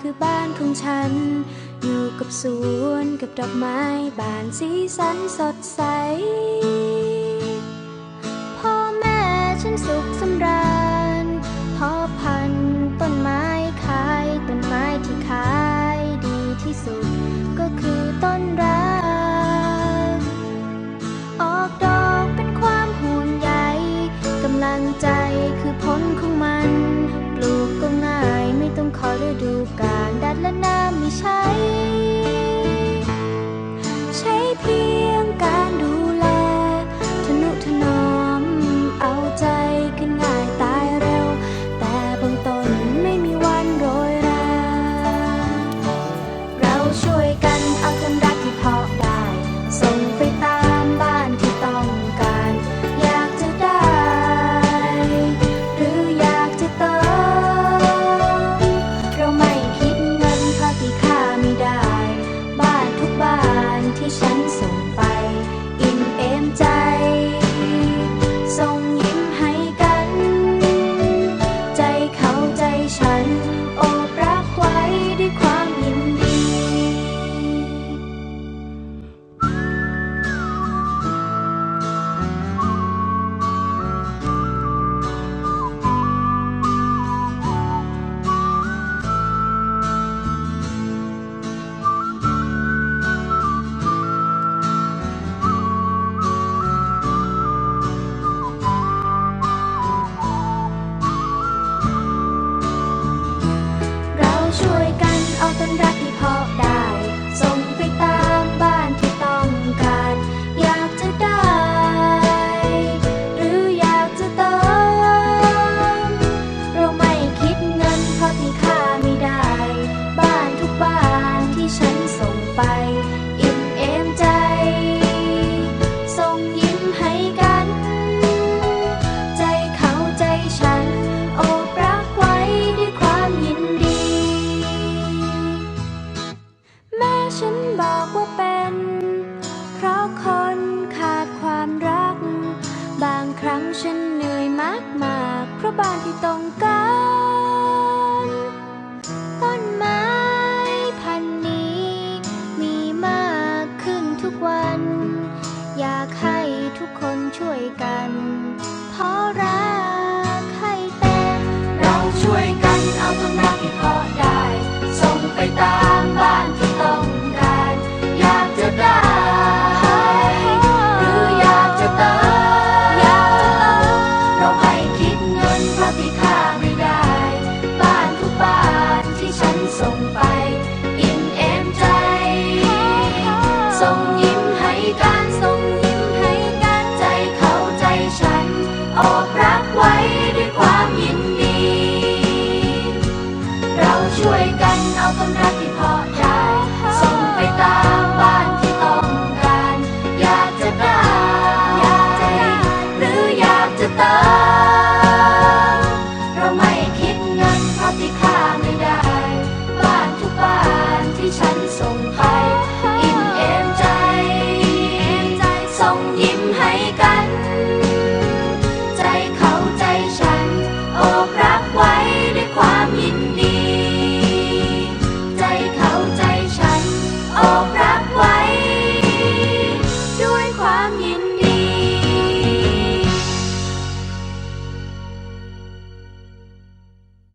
คือบ้านของฉัน อยู่กับสวนกับดอกไม้บานสีสันสดใส พ่อแม่ฉันสุขสำราญ You. So. เพราะคนขาดความรัก บางครั้งฉันเหนื่อยมากมากเพราะบ้านที่ต้องการต้นไม้พันนี้ มีมากขึ้นทุกวัน อยากให้ทุกคนช่วยกัน เพราะรักให้เต็มเราช่วยกันเอาต้นไม้ เอาควารักที่พอ